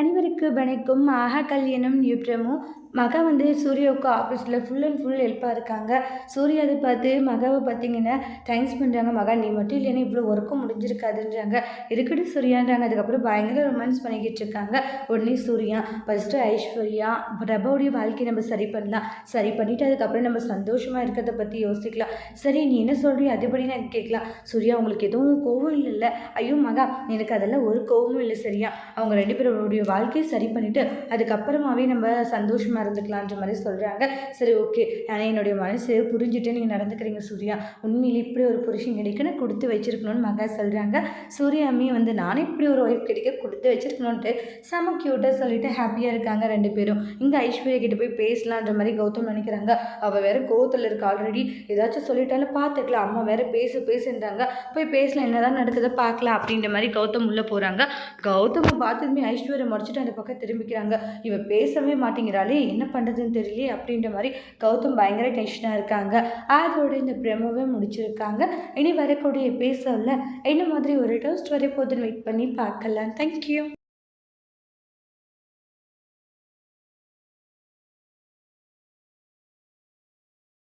அனைவருக்கு வணக்கம். மகா கல்யாணம் நியூப்ரமோ மகா வந்து சூர்யாவுக்கு ஆஃபீஸில் ஃபுல் அண்ட் ஃபுல் ஹெல்ப்பாக இருக்காங்க. சூர்யா அதை பார்த்து மகாவை பார்த்தீங்கன்னா தேங்க்ஸ் பண்ணுறாங்க மகா நீ மட்டும் இல்லைன்னா இவ்வளோ ஒர்க்கும் முடிஞ்சிருக்காதுன்றாங்க. இருக்கட்டும் சூர்யான்றாங்க. அதுக்கப்புறம் பயங்கர ரொமான்ஸ் பண்ணிக்கிட்டு இருக்காங்க. உடனே சூர்யா ஃபஸ்ட்டு ஐஸ்வர்யா பிரபாவுடைய வாழ்க்கையை நம்ம சரி பண்ணலாம். சரி பண்ணிவிட்டு அதுக்கப்புறம் நம்ம சந்தோஷமாக இருக்கிறத பற்றி யோசிக்கலாம். சரி நீ என்ன சொல்கிறியோ அதுபடி நான் கேட்கலாம். சூர்யா உங்களுக்கு எதுவும் கோவம் இல்லைல்ல. ஐயோ மகா எனக்கு அதெல்லாம் ஒரு கோவமும் இல்லை சரியா? அவங்க ரெண்டு பேருடைய வாழ்க்கையை சரி பண்ணிவிட்டு அதுக்கப்புறமாவே நம்ம சந்தோஷமாக இருந்துக்கலான்ற மாதிரி சொல்கிறாங்க சரி ஓகே ஆனால் என்னுடைய மனசு புரிஞ்சுட்டு நீங்கள் நடந்துக்கிறீங்க சூர்யா. உண்மையில் இப்படி ஒரு புருஷன் கிடைக்கணும் கொடுத்து வச்சிருக்கணும்னு மகா சொல்கிறாங்க சூர்யா அம்மி வந்து நானே இப்படி ஒரு ஒய்ஃப் கிடைக்க கொடுத்து வச்சிருக்கணுன்ட்டு செம க்யூட்டாக சொல்லிவிட்டு ஹாப்பியாக இருக்காங்க ரெண்டு பேரும். இங்கே ஐஸ்வர்யா கிட்ட போய் பேசலான்ற மாதிரி கௌதம் நினைக்கிறாங்க. அவள் வேறு கோவத்தில் இருக்க ஆல்ரெடி ஏதாச்சும் சொல்லிட்டாலும் பார்த்துக்கலாம் அம்மா வேறு பேசு பேசுன்றாங்க. போய் பேசலாம். என்னதான் நடக்குதோ பார்க்கலாம். அப்படின்ற மாதிரி கௌதம் உள்ளே போகிறாங்க கௌதம் பார்த்ததுமே ஐஸ்வர்யா முடிச்சுட்டு அந்த பக்கம் திரும்பிக்கிறாங்க. இவ பேசவே மாட்டேங்கிறாளே என்ன பண்ணுறதுன்னு தெரியல அப்படின்ற மாதிரி கௌதம் பயங்கர டென்ஷனாக இருக்காங்க. அதோட இந்த பிரமோவை முடிச்சிருக்காங்க. இனி வரக்கூடிய பேசல என்ன மாதிரி ஒரு டோஸ்ட் வரை போதுன்னு வெயிட் பண்ணி பார்க்கலாம். தேங்க்யூ